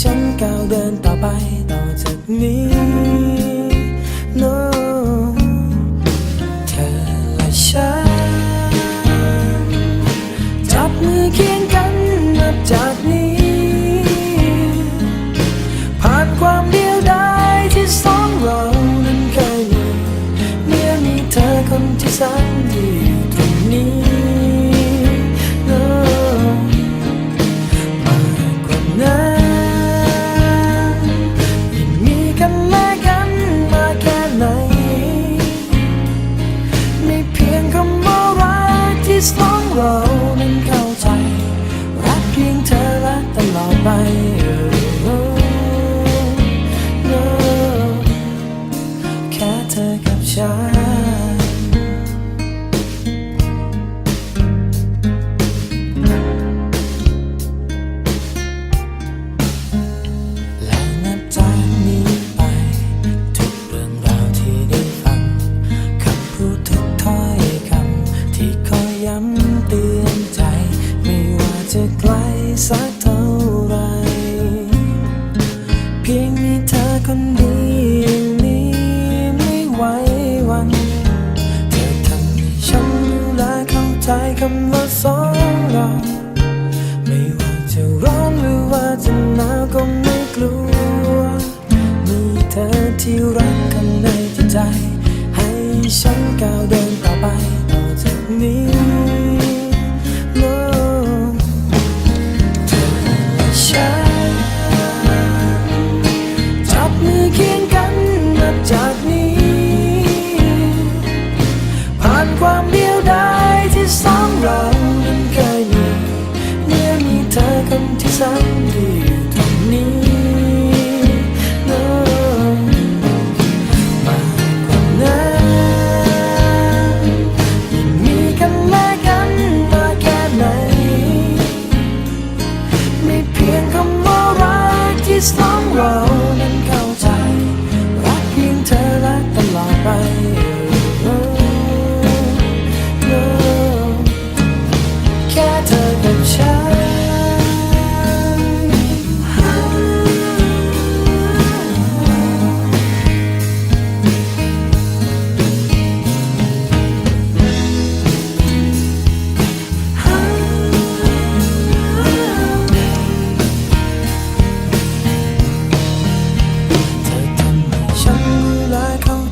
ฉันก้าวเดินต่อไปต่อจากนี้นะ มีเธอคนเดี to Sunday.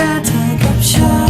ค่เธอกับฉัน